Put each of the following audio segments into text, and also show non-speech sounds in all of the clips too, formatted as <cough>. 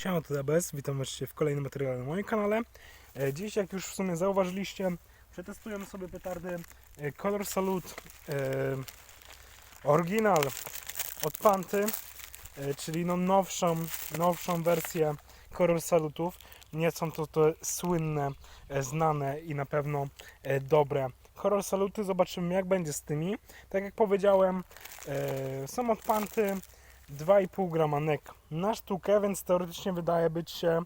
Siema, to DBS, witam Was w kolejnym materiale na moim kanale. E, Dziś, jak już w sumie zauważyliście, przetestujemy sobie petardy e, Color Salute e, od Panty, e, czyli no nowszą, nowszą wersję Color Salutów. Nie są to te słynne, e, znane i na pewno e, dobre Color Saluty. Zobaczymy jak będzie z tymi. Tak jak powiedziałem, e, są od Panty. 2,5 grama NEK na sztukę, więc teoretycznie wydaje być się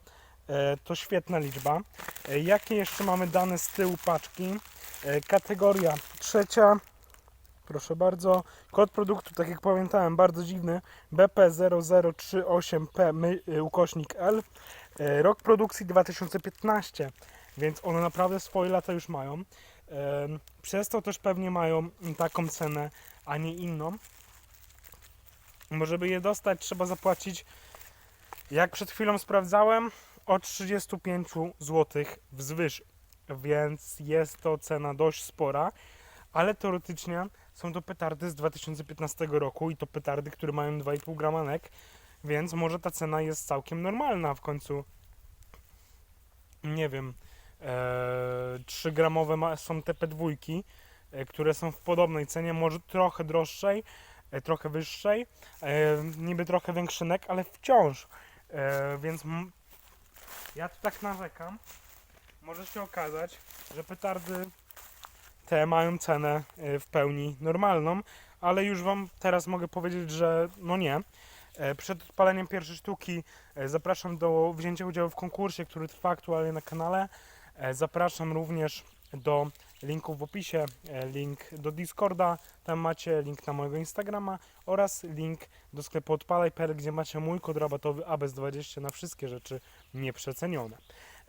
e, to świetna liczba. E, jakie jeszcze mamy dane z tyłu paczki? E, kategoria trzecia, proszę bardzo. Kod produktu, tak jak pamiętałem, bardzo dziwny. BP0038P my, e, ukośnik L. Rok produkcji 2015, więc one naprawdę swoje lata już mają. Przez to też pewnie mają taką cenę, a nie inną bo żeby je dostać trzeba zapłacić jak przed chwilą sprawdzałem o 35 zł wzwyż. Więc jest to cena dość spora ale teoretycznie są to petardy z 2015 roku i to petardy, które mają 2,5 grama nek więc może ta cena jest całkiem normalna. W końcu nie wiem e, 3 gramowe są te P2 e, które są w podobnej cenie, może trochę droższej trochę wyższej, e, niby trochę większy nek, ale wciąż. E, więc ja tu tak narzekam. Może się okazać, że petardy te mają cenę e, w pełni normalną, ale już Wam teraz mogę powiedzieć, że no nie. E, Przed odpaleniem pierwszej sztuki e, zapraszam do wzięcia udziału w konkursie, który trwa aktualnie na kanale. E, Zapraszam również do linków w opisie, e, link do Discorda, tam macie link na mojego Instagrama oraz link do sklepu odpalaj.pl, gdzie macie mój kod rabatowy ABS20 na wszystkie rzeczy nieprzecenione.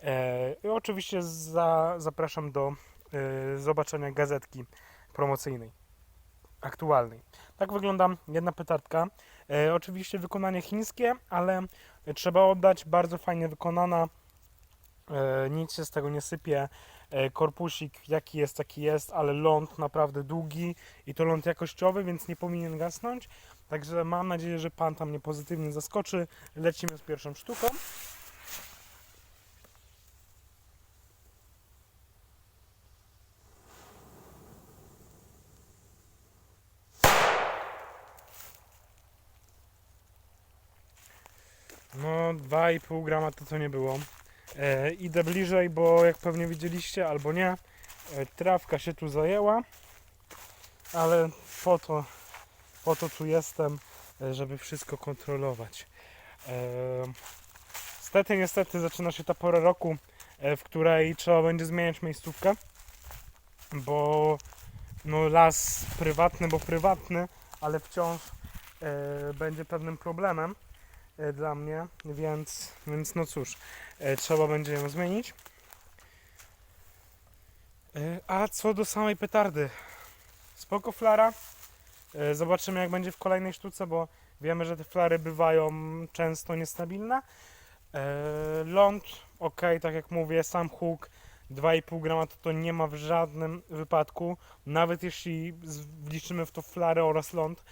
E, I oczywiście za, zapraszam do e, zobaczenia gazetki promocyjnej, aktualnej. Tak wygląda jedna petardka. Oczywiście wykonanie chińskie, ale trzeba oddać, bardzo fajnie wykonana. E, nic się z tego nie sypie. E, korpusik jaki jest, taki jest, ale ląd naprawdę długi i to ląd jakościowy, więc nie powinien gasnąć. Także mam nadzieję, że Pan tam mnie pozytywnie zaskoczy. Lecimy z pierwszą sztuką. No 2,5 grama to co nie było. E, idę bliżej, bo jak pewnie widzieliście albo nie, e, trawka się tu zajęła, ale po to, po to tu jestem, e, żeby wszystko kontrolować. E, niestety, niestety zaczyna się ta pora roku, e, w której trzeba będzie zmieniać miejscówkę, bo no las prywatny, bo prywatny, ale wciąż e, będzie pewnym problemem dla mnie, więc, więc no cóż, e, trzeba będzie ją zmienić. E, A co do samej petardy, spoko flara. E, Zobaczymy jak będzie w kolejnej sztuce, bo wiemy, że te flary bywają często niestabilne. E, Ląd, ok, tak jak mówię, sam huk 2,5 grama to, to nie ma w żadnym wypadku, nawet jeśli wliczymy w to flary oraz ląd.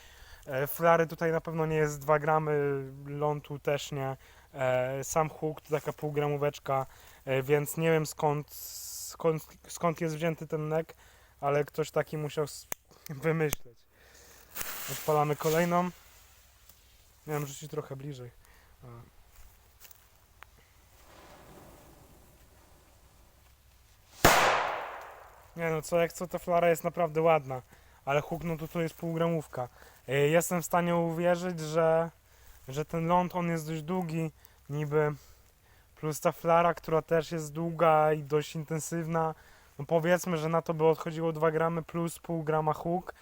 E, Flary tutaj na pewno nie jest 2 gramy, lądu też nie. E, Sam huk to taka półgramóweczka, e, więc nie wiem skąd, skąd, skąd jest wzięty ten nek, ale ktoś taki musiał wymyśleć. Odpalamy kolejną. Miałem rzucić trochę bliżej. Nie no, co jak co, ta flara jest naprawdę ładna, ale huk no to to jest półgramówka. E, Jestem w stanie uwierzyć, że, że ten ląd on jest dość długi, niby plus ta flara, która też jest długa i dość intensywna. No powiedzmy, że na to by odchodziło 2 gramy plus pół grama huk.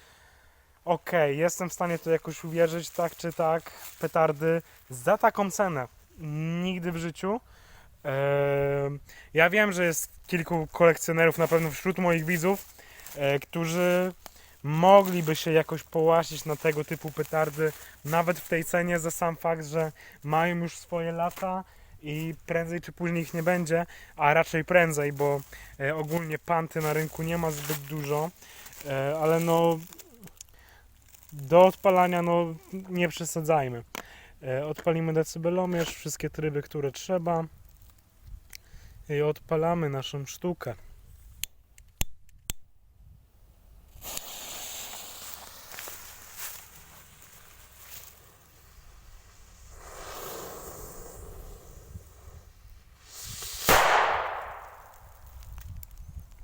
Okej, jestem w stanie to jakoś uwierzyć, tak czy tak, petardy za taką cenę. Nigdy w życiu. Eee, ja wiem, że jest kilku kolekcjonerów, na pewno wśród moich widzów, e, którzy mogliby się jakoś połasić na tego typu petardy, nawet w tej cenie, za sam fakt, że mają już swoje lata i prędzej czy później ich nie będzie, a raczej prędzej, bo e, ogólnie panty na rynku nie ma zbyt dużo, e, ale no do odpalania no nie przesadzajmy. E, Odpalimy decybelomierz, wszystkie tryby, które trzeba. I odpalamy naszą sztukę.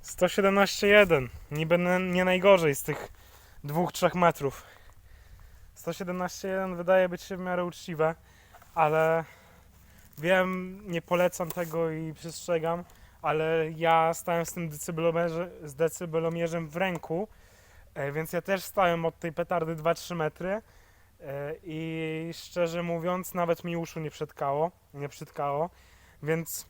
Sto siedemnaście jeden. Niby n- nie najgorzej z tych dwóch, trzech metrów. 117.1 wydaje być się w miarę uczciwe, ale wiem, nie polecam tego i przestrzegam, ale ja stałem z tym z decybelomierzem w ręku, e, więc ja też stałem od tej petardy 2-3 metry e, i szczerze mówiąc nawet mi uszu nie przytkało, nie przytkało, więc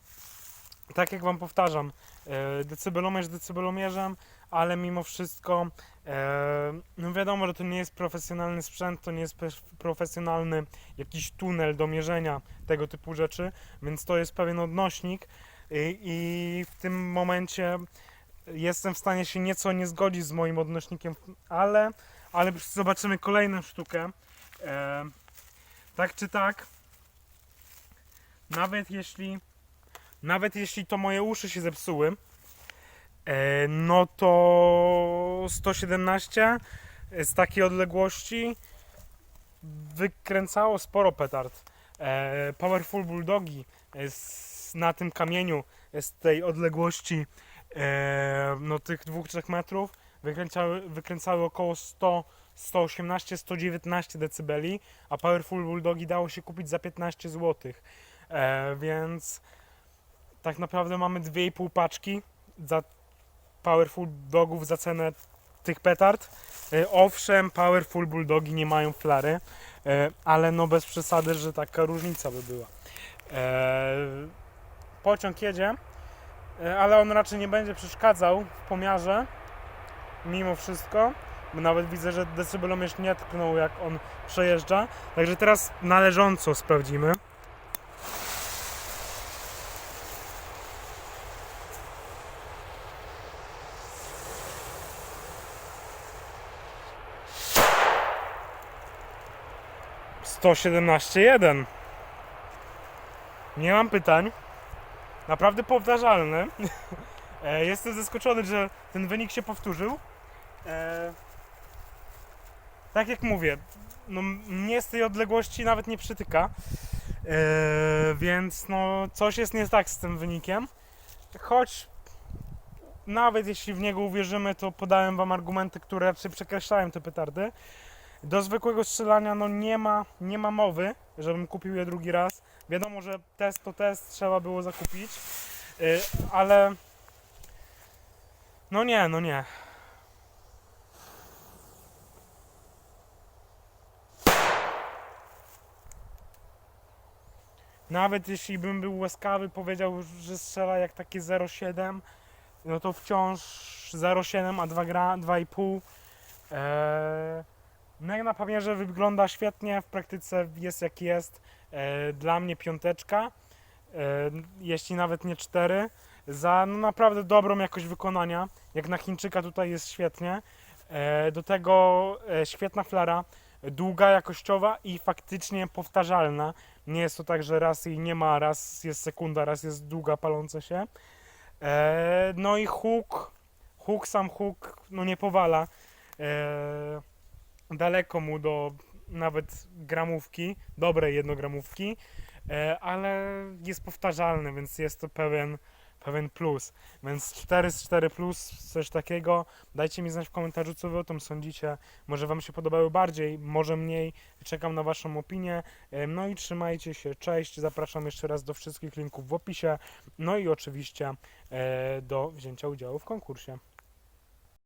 tak jak wam powtarzam, e, decybelomierz decybelomierzem, ale mimo wszystko e, no wiadomo, że to nie jest profesjonalny sprzęt, to nie jest profesjonalny jakiś tunel do mierzenia tego typu rzeczy, więc to jest pewien odnośnik i, i w tym momencie jestem w stanie się nieco nie zgodzić z moim odnośnikiem, ale, ale zobaczymy kolejną sztukę. E, tak czy tak, nawet jeśli nawet jeśli to moje uszy się zepsuły, e, no to 117 z takiej odległości wykręcało sporo petard. E, Powerful Bulldogi e, na tym kamieniu z tej odległości no tych 2-3 metrów wykręcały, wykręcały około 100 118, 119 decybeli, a Powerful Bulldogi dało się kupić za 15 zł. Więc tak naprawdę mamy 2,5 paczki za Powerful Dogów za cenę tych petard. E, Owszem, Powerful Bulldogi nie mają flary, e, ale no bez przesady, że taka różnica by była. E, Pociąg jedzie, ale on raczej nie będzie przeszkadzał w pomiarze, mimo wszystko. Bo nawet widzę, że decybelomierz nie tknął jak on przejeżdża. Także teraz należąco sprawdzimy. Sto siedemnaście jeden. Nie mam pytań. Naprawdę powtarzalny. <laughs> E, Jestem zaskoczony, że ten wynik się powtórzył. E, Tak jak mówię, no, mnie z tej odległości nawet nie przytyka. E, Więc no, coś jest nie tak z tym wynikiem. Choć nawet jeśli w niego uwierzymy, to podałem wam argumenty, które raczej przekreślają te petardy. Do zwykłego strzelania no nie ma, nie ma mowy, żebym kupił je drugi raz. Wiadomo, że test to test trzeba było zakupić, yy, ale no nie, no nie. Nawet jeśli bym był łaskawy, powiedział, że strzela jak takie 0,7, no to wciąż 0,7, a 2 gra, 2,5. Eee, no jak na papierze wygląda świetnie, w praktyce jest jak jest. E, dla mnie piąteczka, e, jeśli nawet nie cztery, za no, naprawdę dobrą jakość wykonania. Jak na Chińczyka tutaj jest świetnie. E, do tego świetna flara, długa, jakościowa i faktycznie powtarzalna. Nie jest to tak, że raz jej nie ma, raz jest sekunda, raz jest długa, paląca się. No i huk, huk sam huk, no nie powala. Daleko mu do nawet gramówki, dobrej jednogramówki, e, ale jest powtarzalny, więc jest to pewien, pewien plus. Więc 4 z 4 plus, coś takiego. Dajcie mi znać w komentarzu, co wy o tym sądzicie. Może wam się podobały bardziej, może mniej. Czekam na waszą opinię. E, No i trzymajcie się, cześć. Zapraszam jeszcze raz do wszystkich linków w opisie. No i oczywiście e, do wzięcia udziału w konkursie.